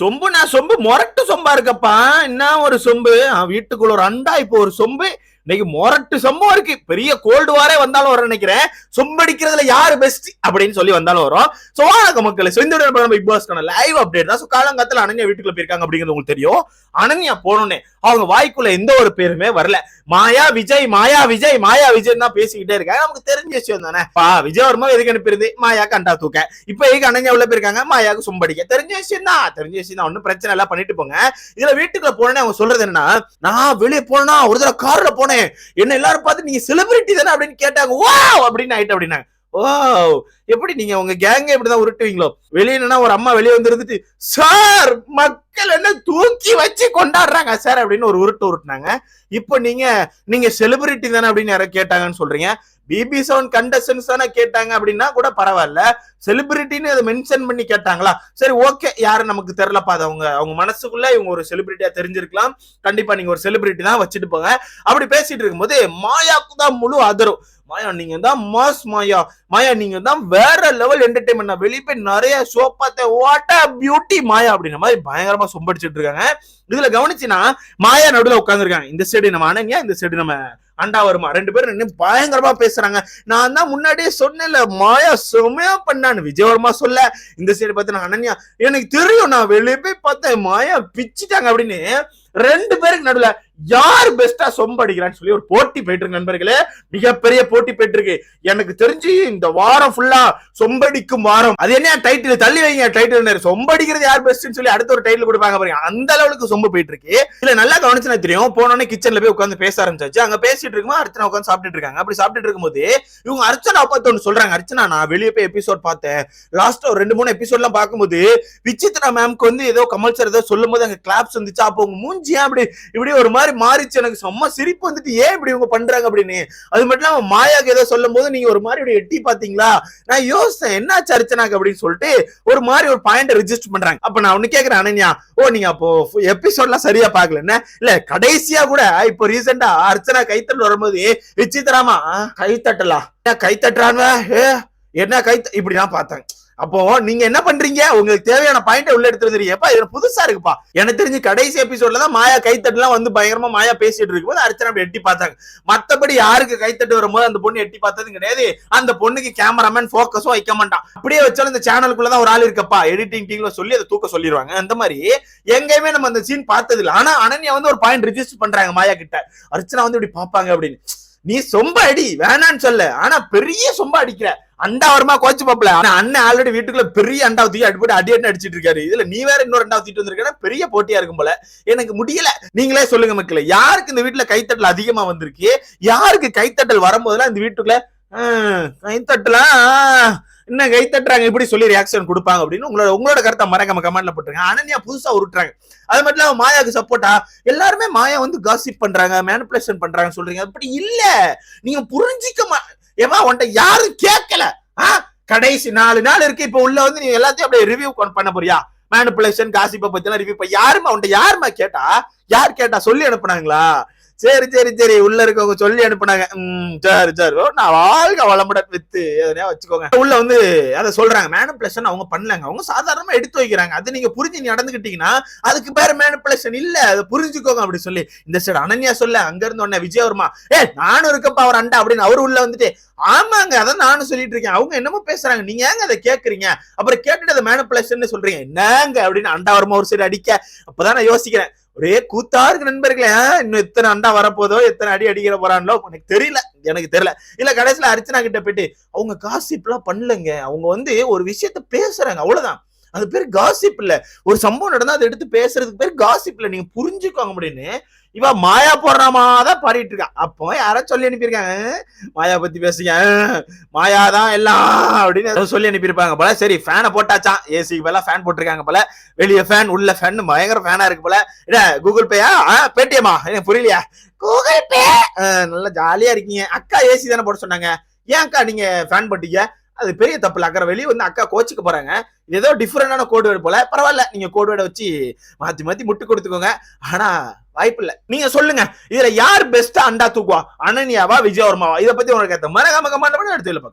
சொம்பு நான் சொம்பு மொரட்டு சொம்பா இருக்கப்பா. என்ன ஒரு சொம்பு? அவன் வீட்டுக்குள்ள ஒரு அண்டா இப்போ ஒரு சொம்பு. இன்னைக்கு மொரட்டு சம்பவம் இருக்கு. பெரிய கோல்டு வாரே வந்தாலும் வரும் நினைக்கிறேன். சொம்படிக்கிறதுல யாரு பெஸ்ட் அப்படின்னு சொல்லி வந்தாலும் வரும். சோ வணக்கம் மக்கள். ஸோ இந்த நம்ம பிக் பாஸ்க்கான லைவ் அப்டேட் தான். ஸோ காலங்காலத்தில் அனன்யா வீட்டுக்குள்ள போயிருக்காங்க அப்படிங்கிறது உங்களுக்கு தெரியும். அனன்யா போனோன்னே அவங்க வாய்க்குள்ள எந்த ஒரு பேருமே வரல. மாயா விஜய் மாயா விஜய் மாயா விஜய் தான் பேசிக்கிட்டே இருக்காங்க. நமக்கு தெரிஞ்ச விஷயம் தானே. பா விஜய் வருமா எதுக்கு அனுப்பிடுது? மாயா கண்டா தூக்க. இப்ப எதுக்கு அனன்யா உள்ள போயிருக்காங்க? மாயாக்கு சும்படிக்க. தெரிஞ்ச விஷயம் தான். தெரிஞ்ச விஷயம் தான். ஒன்னும் பிரச்சனை எல்லாம் பண்ணிட்டு போங்க. இதுல வீட்டுக்குள்ள போனேன்னு அவங்க சொல்றது என்னன்னா நான் வெளியே போனா ஒரு தடவை கார்ல போனேன் என்ன எல்லாரும் பார்த்து நீங்க செலிபிரிட்டி தானே அப்படின்னு கேட்டாங்க. ஓ அப்படின்னு ஆயிட்டு அப்படின்னாங்க. ஓ எப்படி நீங்க உங்க கேங்க இப்படிதான் உருட்டுவீங்களோ? வெளியே ஒரு அம்மா வெளியே வந்து இருந்துட்டு சார் மக்கள் என்ன தூக்கி வச்சு கொண்டாடுறாங்க சார் அப்படின்னு ஒரு உருட்டு உருட்டுனாங்க. இப்போ நீங்க நீங்க செலிபிரிட்டி தானே அப்படின்னு யாரோ கேட்டாங்கன்னு சொல்றீங்க. பிபி செவன் கண்டஸ்டன்ஸ் தானே கேட்டாங்க அப்படின்னா கூட பரவாயில்ல. செலிபிரிட்டின்னு அதை மென்ஷன் பண்ணி கேட்டாங்களா? சரி ஓகே யாரும் நமக்கு தெரியலப்பா. அது அவங்க அவங்க மனசுக்குள்ள இவங்க ஒரு செலிபிரிட்டியா தெரிஞ்சிருக்கலாம். கண்டிப்பா நீங்க ஒரு செலிபிரிட்டி தான் வச்சுட்டு போங்க. அப்படி பேசிட்டு இருக்கும்போது மாயாக்கு தான் முழு ஆதரவு. மாயா நீங்க தான் மாஸ் மாயா. மாயா நீங்க தான் வேற லெவல் என்டர்டைன்மெண்ட் நான் வெளியே போய் நிறைய ஷோ பார்த்தேன். வாட் பியூட்டி மாயா அப்படின்ற மாதிரி பயங்கரமா சொம்படிச்சிட்டு இருக்காங்க. இதுல கவனிச்சுன்னா மாயா நடுவில் உட்காந்துருக்காங்க இந்த சைடு நம்ம அனன்யா இந்த சைடு நம்ம அண்டா வருமா ரெண்டு பேரும் நின்று பயங்கரமா பேசுறாங்க. நான் தான் முன்னாடியே சொன்னேன்ல மாயா செமையா பண்ணான்னு. விஜயவர்மா சொல்ல இந்த சைடு பார்த்தா அனன்யா. எனக்கு தெரியும் நான் வெளியே போய் பார்த்தேன். மாயா பிச்சுட்டாங்க அப்படின்னு. ரெண்டு பேருக்கு நடுவுல யார் பெஸ்டா சொம்படிக்கிறான்னு சொல்லி ஒரு போட்டி போயிட்டு இருக்கு நண்பர்களே. மிகப்பெரிய போட்டி போயிட்டு இருக்கு எனக்கு தெரிஞ்சு இந்த வாரம் ஃபுல்லா சொம்படிக்கும் வாரம். அது என்ன டைட்டில் தள்ளி வைங்க டைட்டில் சொம்படிக்கிறது யார் பெஸ்ட்னு சொல்லி அடுத்த ஒரு டைட்டில் கொடுப்பாங்க பாருங்க அந்த அளவுக்கு சொம்பு போயிட்டு இருக்கு இல்ல நல்லா கவனிச்சுனா தெரியும். போனோடனே கிச்சன்ல போய் உட்காந்து பேச ஆரம்பிச்சாச்சு. அங்க பேசிட்டு இருக்கும்போது அர்ச்சனா உட்காந்து சாப்பிட்டுட்டு இருக்காங்க. அப்படி சாப்பிட்டுட்டு இருக்கும்போது இவங்க அர்ச்சனா பார்த்து ஒன்று சொல்றாங்க. அர்ச்சனா நான் வெளியே போய் எபிசோட் பார்த்தேன். லாஸ்ட் ஒரு ரெண்டு மூணு எபிசோட்லாம் பார்க்கும்போது விசித்ரா மேம்க்கு வந்து ஏதோ கமல் சார் ஏதோ சொல்லும் போது அங்க கிளாப்ஸ் வந்துச்சு. அப்போ உங்க மூஞ்சி ஏன் அப்படி? இப்படி ஒரு மாதிரி மாறிச்சு. எனக்கு செம்ம சிரிப்பு வந்துட்டு ஏன் இப்படி இவங்க பண்றாங்க அப்படின்னு? அது மட்டும் இல்லாம மாயாக்கு ஏதோ சொல்லும் போது நீங்க ஒரு மாதிரி இப்படி எட்டி பாத்தீங்களா நான் யோசிச்சேன் என்னாச்சு சர்ச்சனாக்கு அப்படின்னு சொல்லிட்டு ஒரு மாதிரி ஒரு பாயிண்ட் ரிஜிஸ்டர் பண்றாங்க. அப்ப நான் ஒண்ணு கேக்குறேன் அனன்யா. ஓ நீங்க அப்போ எபிசோட்லாம் சரியா பாக்கல என்ன? இல்ல கடைசியா கூட இப்போ ரீசெண்டா அர்ச்சனா கைத்தட்டல் வரும்போது விச்சித்திரமா கைத்தட்டலா? என்ன கைத்தட்டுறாங்க ஏ என்ன கை இப்படி நான் பார்த்தேன். அப்போ நீங்க என்ன பண்றீங்க? உங்களுக்கு தேவையான பாயிண்ட் உள்ள எடுத்து வந்துருக்கீங்க இது புதுசா இருக்குப்பா. எனக்கு தெரிஞ்சு கடைசி எபிசோட்ல தான் மாயா கைத்தட்டுலாம் வந்து பயங்கரமா மாயா பேசிட்டு இருக்கும்போது அர்ச்சனை அப்படி எட்டி பார்த்தாங்க. மத்தபடி யாருக்கு கைத்தட்டு வரும்போது அந்த பொண்ணு எட்டி பார்த்தது கிடையாது. அந்த பொண்ணுக்கு கேமராமேன் போக்கஸும் வைக்க மாட்டான். அப்படியே வச்சாலும் இந்த சேனலுக்குள்ளதான் ஒரு ஆள் இருக்கப்பா. எடிட்டிங் டீம்ல சொல்லி அதை தூக்க சொல்லிடுவாங்க. அந்த மாதிரி எங்கேயுமே நம்ம அந்த சீன் பார்த்தது இல்லை. ஆனா அனன்யா வந்து ஒரு பாயிண்ட் ரிஜிஸ்டர் பண்றாங்க மாயா கிட்ட. அர்ச்சனா வந்து இப்படி பார்ப்பாங்க அப்படின்னு. நீ சொம்ப அடி. வேணான்னு சொல்ல. ஆனா பெரிய சொம்ப அடிக்கிற. அண்டா வருமா கோச்சு பாப்பல. ஆனா அண்ணன் ஆல்ரெடி வீட்டுக்குள்ள பெரிய அண்டா தூக்கி அடி போட்டு அடி அடி அடிச்சிட்டு இருக்காரு. இதுல நீ வேற இன்னொரு அண்டா தூக்கிட்டு வந்திருக்கா பெரிய போட்டியா இருக்கும் போல. எனக்கு முடியல. நீங்களே சொல்லுங்க மக்களே யாருக்கு இந்த வீட்டுல கைத்தட்டல் அதிகமா வந்திருக்கு? யாருக்கு கைத்தட்டல் வரும்போதெல்லாம் இந்த வீட்டுக்குள்ள கைத்தட்டலாம் என்ன கை தட்டுறாங்க இப்படி சொல்லி ரியாக்ஷன் கொடுப்பாங்க அப்படின்னு உங்களோட உங்களோட கருத்தை மறக்காம கமெண்ட்ல போட்டுருங்க. அனன்யா புதுசா உருட்டுறாங்க. அது மட்டும் இல்லாம மாயாக்கு சப்போர்ட்டா எல்லாருமே மாயா வந்து காசிப் பண்றாங்க மேனிபுலேஷன் பண்றாங்கன்னு சொல்றீங்க. அப்படி இல்ல. நீங்க புரிஞ்சிக்க ஏமா உன்ட்ட யாரும் கேட்கல? கடைசி நாலு நாள் இருக்கு இப்ப உள்ள வந்து நீ எல்லாத்தையும் அப்படியே ரிவ்யூ பண்ண போறியா? மேனிபுலேஷன் காசிப்பை பத்தி எல்லாம் ரிவ்யூ பண்ண யாருமா உன்ட்ட யாருமா கேட்டா? யார் கேட்டா சொல்லி அனுப்புனாங்களா? சரி சரி சரி. உள்ள இருக்கவங்க சொல்லி அனுப்புனாங்க. ம் சரி சரி. ஓ, நான் வாழ்க வளமுடன் வித்து. எதனையா வச்சுக்கோங்க. உள்ள வந்து அதை சொல்றாங்க. மேனிபுலேஷன் அவங்க பண்ணலாங்க. அவங்க சாதாரணமா எடுத்து வைக்கிறாங்க. அது நீங்க புரிஞ்சு நீ நடந்துக்கிட்டீங்கன்னா அதுக்கு பேர் மேனிபுலேஷன் இல்ல. அதை புரிஞ்சுக்கோங்க அப்படி சொல்லி. இந்த சைடு அனன்யா சொல்ல அங்க இருந்து உடனே விஜயவர்மா ஏ நானும் இருக்கப்பா அவர் அண்டா அப்படின்னு அவரு உள்ள வந்துட்டு ஆமாங்க அதான் நானும் சொல்லிட்டு இருக்கேன். அவங்க என்னமோ பேசுறாங்க. நீங்க ஏங்க அதை கேக்குறீங்க? அப்புறம் கேட்டுட்டு அதை மேனிபுலேஷன் சொல்றீங்க. என்னங்க? அப்படின்னு அண்டா வருமா ஒரு சைடு அடிக்க. அப்பதான் நான் யோசிக்கிறேன். ஒரே கூத்தா இருக்கு நண்பர்களே. இன்னும் எத்தனை அண்டா வரப்போதோ எத்தனை அடி அடிக்கிற போறான்லோ எனக்கு தெரியல. எனக்கு தெரியல. இல்ல கடைசியில அர்ச்சனா கிட்ட போயிட்டு அவங்க காசிப்லாம் பண்ணலங்க. அவங்க வந்து ஒரு விஷயத்த பேசுறாங்க. அவ்வளவுதான். அது பேர் காசிப் இல்ல ஒரு சம்பவம் நடந்தா அதை எடுத்து பேசுறதுக்கு பேர் காசிப் இல்ல நீங்க புரிஞ்சுக்கோங்க அப்படின்னு. இவ மாயா போடுறாமா தான் பாடிட்டு இருக்கா. அப்போ யாரோ சொல்லி அனுப்பியிருக்காங்க. மாயா பத்தி பேசுங்க. மாயா தான் எல்லாம் அப்படின்னு சொல்லி அனுப்பியிருப்பாங்க போல. சரி ஃபேனை போட்டாச்சான் ஏசிக்கு போல ஃபேன் போட்டிருக்காங்க போல. வெளியே ஃபேன் உள்ள ஃபேன் பயங்கர ஃபேனா இருக்கு போல. என்ன கூகுள் பேயா பேடிஎம்மா எனக்கு புரியலையா? கூகுள் பே நல்லா ஜாலியா இருக்கீங்க. அக்கா ஏசி தானே போட சொன்னாங்க. ஏன் அக்கா நீங்க ஃபேன் போட்டீங்க? அது பெரிய தப்பு இல்லை அக்கறை வெளியே வந்து அக்கா கோச்சுக்க போறாங்க. ஏதோ டிஃப்ரெண்டான கோடு வேர்டு போல. பரவாயில்ல. நீங்க கோடு வேர்டை வச்சு மாத்தி மாத்தி முட்டு கொடுத்துக்கோங்க. ஆனா வாய்ப்பு இல்ல நீங்க சொல்லுங்க. இதுல யார் பெஸ்டா அண்டா தூக்குவா? அனன்யாவா விஜயவர்மாவா? இதை பத்தி உங்களுக்கு மறக்காம கமெண்ட் பண்ணி எடுத்து